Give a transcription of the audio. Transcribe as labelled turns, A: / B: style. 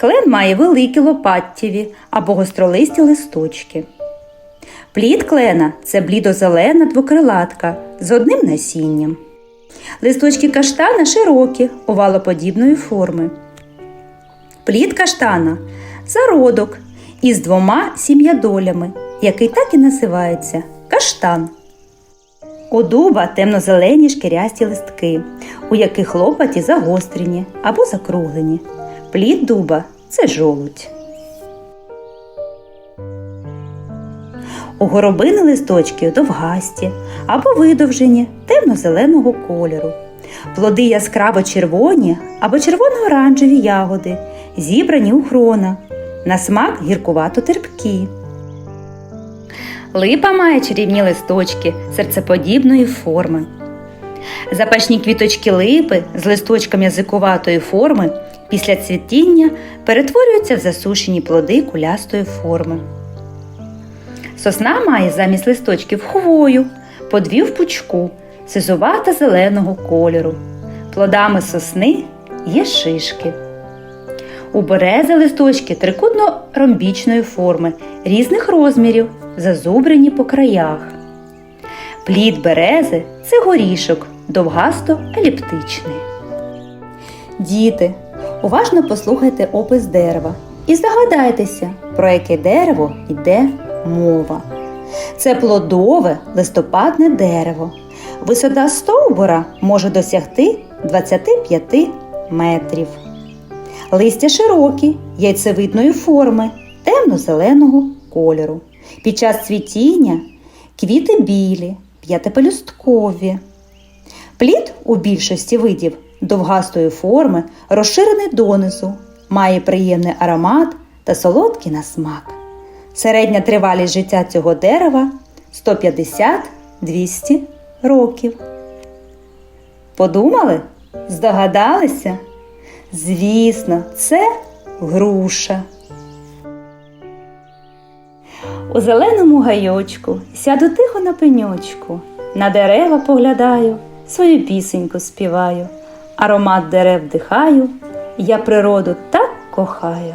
A: Клен має великі лопаттєві або гостролисті листочки. Плід клена це блідозелена двокрилатка з одним насінням. Листочки каштана широкі, овалоподібної форми. Плід каштана зародок із двома сім'ядолями, який так і називається каштан. У дуба темно-зелені шкірясті листки, у яких лопаті загострені або закруглені. Плід дуба це жолудь. У горобини листочки довгасті або видовжені темно-зеленого кольору. Плоди яскраво червоні або червоно-оранжеві ягоди, зібрані у хрона. На смак гіркувато терпкі. Липа має чарівні листочки серцеподібної форми. Запашні квіточки липи з листочком язикуватої форми після цвітіння перетворюються в засушені плоди кулястої форми. Сосна має замість листочків хвою, по дві в пучку, сизувата зеленого кольору. Плодами сосни є шишки. У берези листочки трикутно-ромбічної форми різних розмірів, зазубрені по краях. Плід берези це горішок, довгасто-еліптичний. Діти, уважно послухайте опис дерева і здогадайтеся, про яке дерево йде мова. Це плодове листопадне дерево. Висота стовбура може досягти 25 метрів. Листя широкі, яйцевидної форми, темно-зеленого кольору. Під час цвітіння квіти білі, п'ятипелюсткові. Плід у більшості видів довгастої форми, розширений донизу, має приємний аромат та солодкий на смак. Середня тривалість життя цього дерева 150-200 років. Подумали? Здогадалися? Звісно, це груша. У зеленому гайочку сяду тихо на пеньочку, на дерева поглядаю, свою пісеньку співаю, аромат дерев дихаю, я природу так кохаю.